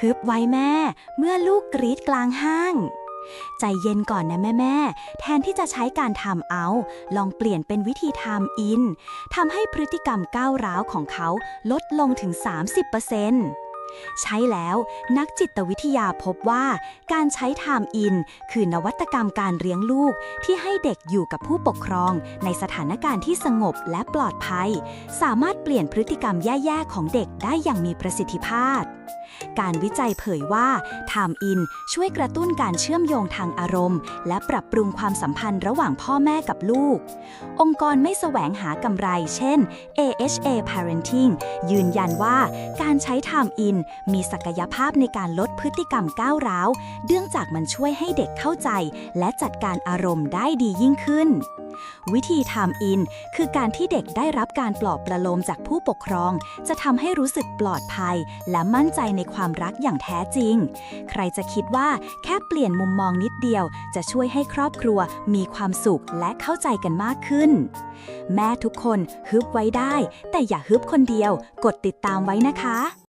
ฮึบไว้แม่ เมื่อลูกกรีดกลางห้าง ใจเย็นก่อนนะแม่แม่แทนที่จะใช้การทำเอา ลองเปลี่ยนเป็นวิธีทำอินทำให้พฤติกรรมก้าวร้าวของเขาลดลงถึง 30% ใช้แล้วนักจิตวิทยาพบว่า การใช้ Time In คือนวัตกรรมการเลี้ยงลูก ที่ให้เด็กอยู่กับผู้ปกครอง ในสถานการณ์ที่สงบและปลอดภัย สามารถเปลี่ยนพฤติกรรมแย่ๆ ของเด็กได้อย่างมีประสิทธิภาพ การวิจัยเผยว่า Time In ช่วยกระตุ้นการเชื่อมโยงทางอารมณ์ และปรับปรุงความสัมพันธ์ระหว่างพ่อแม่กับลูก องค์กรไม่แสวงหากำไร เช่น AHA Parenting ยืนยันว่าการใช้ Time In มีมีศักยภาพในการลดพฤติกรรมก้าวร้าวเนื่องจากมันช่วยให้เด็กเข้าใจ และจัดการอารมณ์ได้ดียิ่งขึ้น วิธี Time In คือการที่เด็กได้รับการปลอบประโลมจากผู้ปกครอง จะทำให้รู้สึกปลอดภัย และมั่นใจในความรักอย่างแท้จริง ใครจะคิดว่าแค่เปลี่ยนมุมมองนิดเดียว จะช่วยให้ครอบครัวมีความสุขและเข้าใจกันมากขึ้น แม่ทุกคนฮึบไว้ได้ แต่อย่าฮึบคนเดียว กดติดตามไว้นะคะ